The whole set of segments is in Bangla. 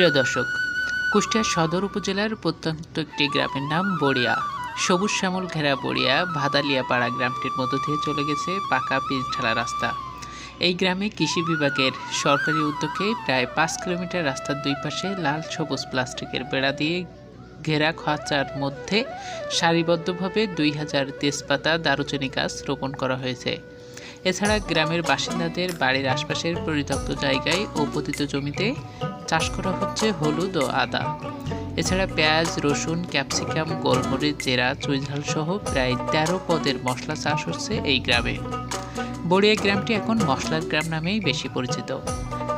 প্রিয় দর্শক কুষ্টিয়া সদর উপজেলার প্রত্যন্ত একটি গ্রামের নাম বড়িয়া। সবুজ শ্যামল ঘেরা বড়িয়া, ভাদালিয়াপাড়া গ্রামটির মধ্য দিয়ে চলে গেছে পাকা পিচ ঢালা রাস্তা। এই গ্রামে কৃষি বিভাগের সরকারি উদ্যোগে প্রায় পাঁচ কিলোমিটার রাস্তার দুই পাশে লাল সবুজ প্লাস্টিকের বেড়া দিয়ে ঘেরা খাঁচার মধ্যে সারিবদ্ধভাবে দুই হাজার তেজপাতা, দারুচিনি গাছ রোপণ করা হয়েছে। এছাড়া গ্রামের বাসিন্দাদের বাড়ির আশপাশের পরিত্যক্ত জায়গায় ও পতিত জমিতে চাষ করা হচ্ছে হলুদ ও আদা। এছাড়া পেঁয়াজ, রসুন, ক্যাপসিকাম, গোলমরিচ, জেরা, চুইঝাল সহ প্রায় তেরো পদের মশলা চাষ হচ্ছে এই গ্রামে। বড়িয়া গ্রামটি এখন মশলার গ্রাম নামেই বেশি পরিচিত।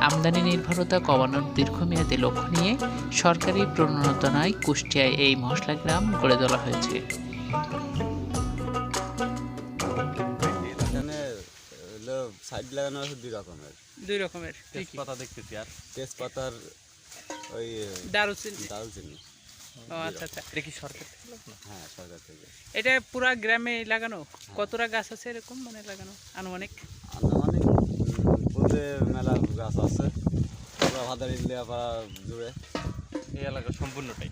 আমদানি নির্ভরতা কমানোর দীর্ঘমেয়াদী লক্ষ্য নিয়ে সরকারি প্রণোদনায় কুষ্টিয়ায় এই মশলা গ্রাম গড়ে তোলা হয়েছে। সাইড লাগানো আছে দুই রকমের। দুই রকমের তেজপাতা দেখতেছি আর। তেজপাতার ওই দারুচিনি। দারুচিনি। ও আচ্ছা আচ্ছা। এটা কি সরকার হ্যাঁ সরকার থেকে। এটা পুরা গ্রামে লাগানো? কতটা গাছ আছে এরকম মানে লাগানো? আনুমানিক? আনুমানিক বলতে মেলা গাছ আছে। পুরো ভাদার জুড়ে। এই এলাকা সম্পূর্ণটাই।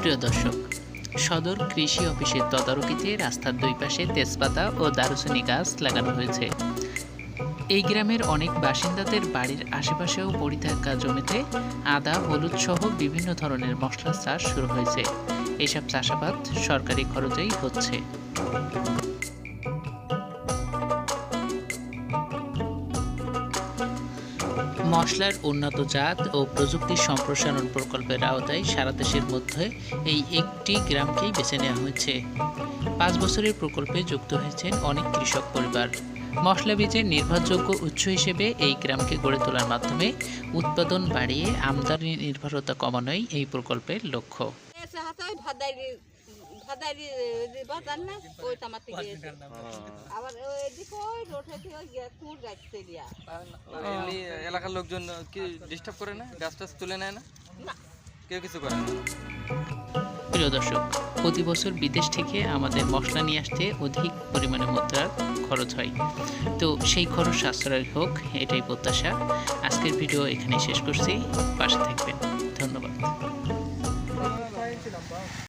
প্রিয় দর্শক সদর কৃষি অফিসের তদারকিতে রাস্তার দুই পাশে তেজপাতা ও দারুচিনি গাছ লাগানো হয়েছে। এই গ্রামের অনেক বাসিন্দাদের বাড়ির আশেপাশেও পড়ে থাকা জমিতে আদা, হলুদ সহ বিভিন্ন ধরনের মশলা চাষ শুরু হয়েছে। এসব চাষাবাদ সরকারি খরচেই হচ্ছে। মশলার উন্নত জাত ও প্রযুক্তি সম্প্রসারণ প্রকল্পের আওতায় সারা দেশের মধ্যে এই একটি গ্রামকেই বেছে নেওয়া হয়েছে। পাঁচ বছরের প্রকল্পে যুক্ত হয়েছেন অনেক কৃষক পরিবার। মশলা বীজের নির্ভরযোগ্য উৎস হিসেবে এই গ্রামকে গড়ে তোলার মাধ্যমে উৎপাদন বাড়িয়ে আমদানি নির্ভরতা কমানোই এই প্রকল্পের লক্ষ্য। এসে হাতে ওই ভাদাইরি ভাদাইরি যে বাজার না ওই তামাতে গিয়েছে আবার এদিকে ওই রোড হইতে ওই গিয়ে গাছতে দিয়া এমনি এলাকার লোকজন কি ডিস্টার্ব করে না? গাছ টাছ তুলে নেয় না। কেউ কিছু করে না? প্রিয় দর্শক প্রতি বছর বিদেশ থেকে আমাদের মশলা নিয়ে আসতে অধিক পরিমাণে মুদ্রার খরচ হয়। তো সেই খরচ সাশ্রয় হোক এটাই প্রত্যাশা। আজকের ভিডিও এখানে শেষ করছি। পাশে থাকবেন।